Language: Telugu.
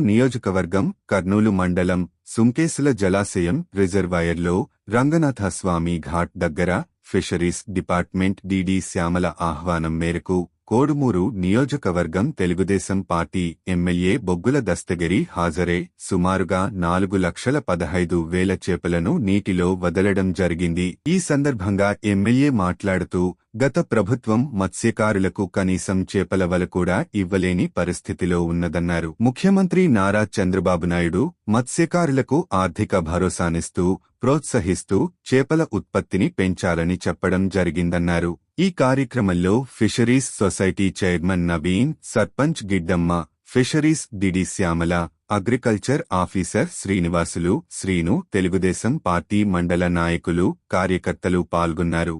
నియోజకవర్గం కర్నూలు మండలం సుంకేసుల జలాశయం రిజర్వాయర్లో రంగనాథస్వామి ఘాట్ దగ్గర ఫిషరీస్ డిపార్ట్మెంట్ డీడీ శ్యామల ఆహ్వానం మేరకు కోడుమూరు నియోజకవర్గం తెలుగుదేశం పార్టీ ఎమ్మెల్యే బొగ్గుల దస్తగిరి హాజరే. సుమారుగా నాలుగు లక్షల పదహైదు వేల చేపలను నీటిలో వదలడం జరిగింది. ఈ సందర్భంగా ఎమ్మెల్యే మాట్లాడుతూ గత ప్రభుత్వం మత్స్యకారులకు కనీసం చేపల వల కూడా ఇవ్వలేని పరిస్థితిలో ఉన్నదన్నారు. ముఖ్యమంత్రి నారా చంద్రబాబు నాయుడు మత్స్యకారులకు ఆర్థిక భరోసానిస్తూ ప్రోత్సహిస్తూ చేపల ఉత్పత్తిని పెంచాలని చెప్పడం జరిగిందన్నారు. ఈ కార్యక్రమంలో fisheries society chairman Naveen sarpanch Giddamma fisheries DD Shyamala agriculture officer Srinivasulu Srinu Telugu Desam party మండల నాయకులు కార్యకర్తలు పాల్గొన్నారు.